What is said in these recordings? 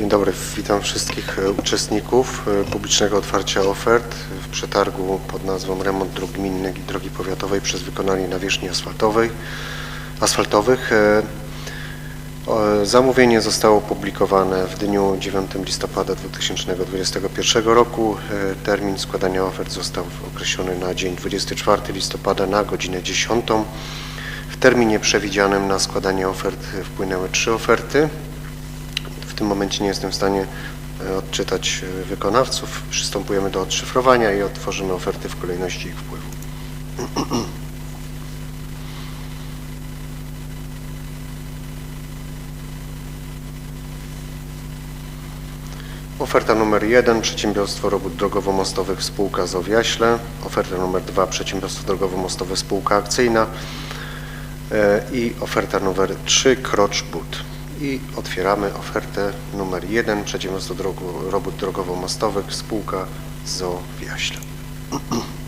Dzień dobry, witam wszystkich e, uczestników e, publicznego otwarcia ofert w przetargu pod nazwą Remont dróg gminnych i drogi powiatowej przez wykonanie nawierzchni asfaltowej, asfaltowych. E, Zamówienie zostało opublikowane w dniu 9 listopada 2021 roku. Termin składania ofert został określony na dzień 24 listopada na godzinę 10. W terminie przewidzianym na składanie ofert wpłynęły trzy oferty. Tym momencie nie jestem w stanie e, odczytać e, wykonawców. Przystępujemy do odszyfrowania i otworzymy oferty w kolejności ich wpływu. Oferta numer 1 Przedsiębiorstwo Robót Drogowo-Mostowych Spółka z Owiaśle. Oferta numer 2 Przedsiębiorstwo Drogowo-Mostowe Spółka Akcyjna. E, I oferta numer 3 Krocz But. I otwieramy ofertę numer 1 Przedsiębiorstwo Drogo, Robót Drogowo-Mostowych Spółka ZO Wiaśle.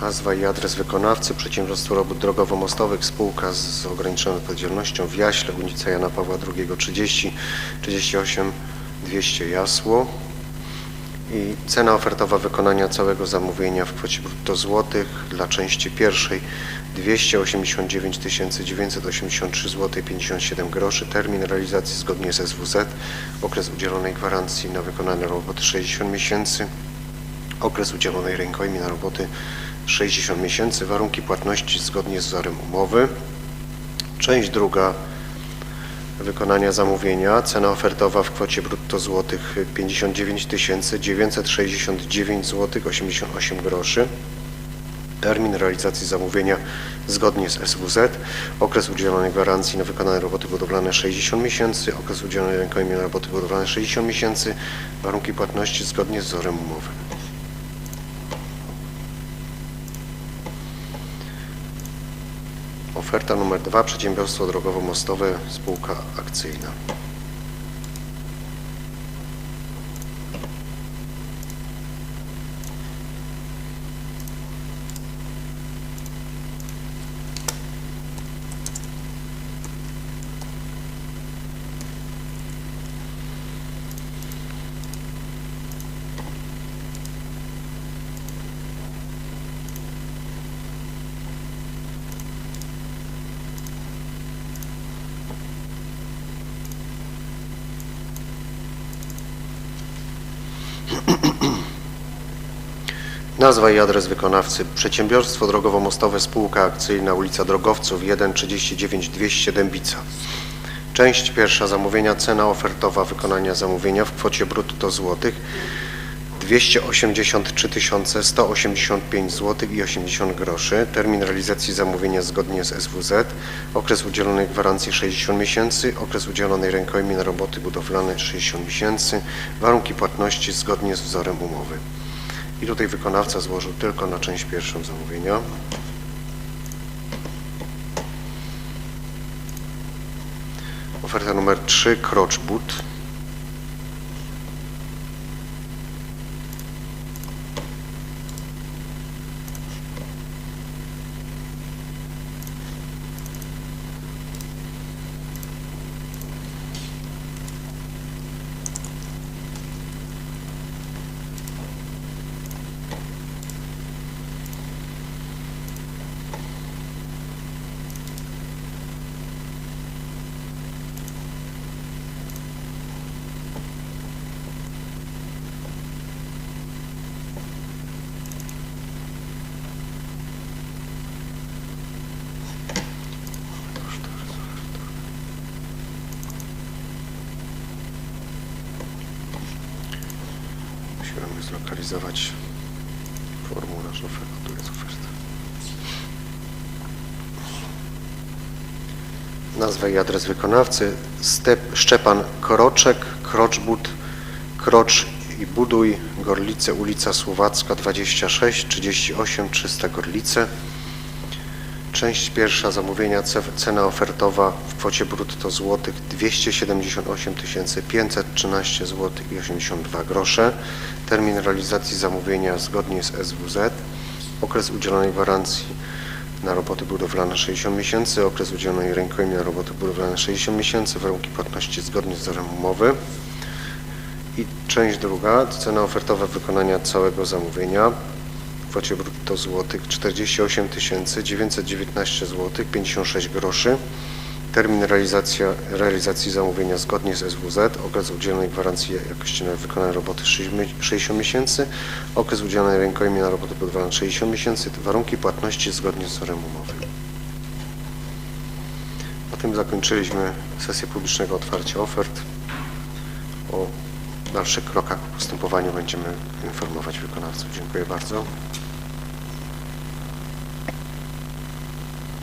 Nazwa i adres wykonawcy Przedsiębiorstwo Robót Drogowo-Mostowych Spółka z ograniczoną odpowiedzialnością w Jaśle, ulica Jana Pawła II 30 38 200 Jasło. I cena ofertowa wykonania całego zamówienia w kwocie brutto złotych dla części pierwszej 289 983 zł 57 groszy. Termin realizacji zgodnie z SWZ. Okres udzielonej gwarancji na wykonane roboty 60 miesięcy. Okres udzielonej rękojmi na roboty 60 miesięcy. Warunki płatności zgodnie z wzorem umowy. Część druga wykonania zamówienia. Cena ofertowa w kwocie brutto złotych 59 969 zł 88 groszy. Termin realizacji zamówienia zgodnie z SWZ. Okres udzielonej gwarancji na wykonane roboty budowlane 60 miesięcy. Okres udzielonej rękojmi na roboty budowlane 60 miesięcy. Warunki płatności zgodnie z wzorem umowy. Oferta numer 2 Przedsiębiorstwo Drogowo-Mostowe Spółka Akcyjna. Nazwa i adres wykonawcy Przedsiębiorstwo Drogowo-Mostowe Spółka Akcyjna ulica Drogowców 1 39 200 Dębica. Część pierwsza zamówienia cena ofertowa wykonania zamówienia w kwocie brutto złotych 283 185 zł i 80 groszy. Termin realizacji zamówienia zgodnie z SWZ. Okres udzielonej gwarancji 60 miesięcy. Okres udzielonej rękojmi na roboty budowlane 60 miesięcy. Warunki płatności zgodnie z wzorem umowy. I tutaj wykonawca złożył tylko na część pierwszą zamówienia. Oferta numer 3 Krocz zlokalizować formularz oferty. Tu jest oferta. Nazwa i adres wykonawcy Step, Szczepan Koroczek, Kroczbud, Krocz i Buduj, Gorlice, ulica Słowacka 26 38 300 Gorlice. Część pierwsza zamówienia, ce- cena ofertowa w kwocie brutto złotych 278 513 zł i 82 grosze. Termin realizacji zamówienia zgodnie z SWZ. Okres udzielonej gwarancji na roboty budowlane 60 miesięcy, okres udzielonej rękojmi na roboty budowlane 60 miesięcy, warunki płatności zgodnie z wzorem umowy. I część druga, cena ofertowa wykonania całego zamówienia kwocie brutto złotych 48 919 zł 56 groszy. Termin realizacja, realizacji zamówienia zgodnie z SWZ, okres udzielonej gwarancji jakości na roboty 60 miesięcy, okres udzielonej rękojmi na roboty budowlane 60 miesięcy, warunki płatności zgodnie z wzorem umowy. Na tym zakończyliśmy sesję publicznego otwarcia ofert. O dalszych krokach w postępowaniu będziemy informować wykonawców. Dziękuję bardzo.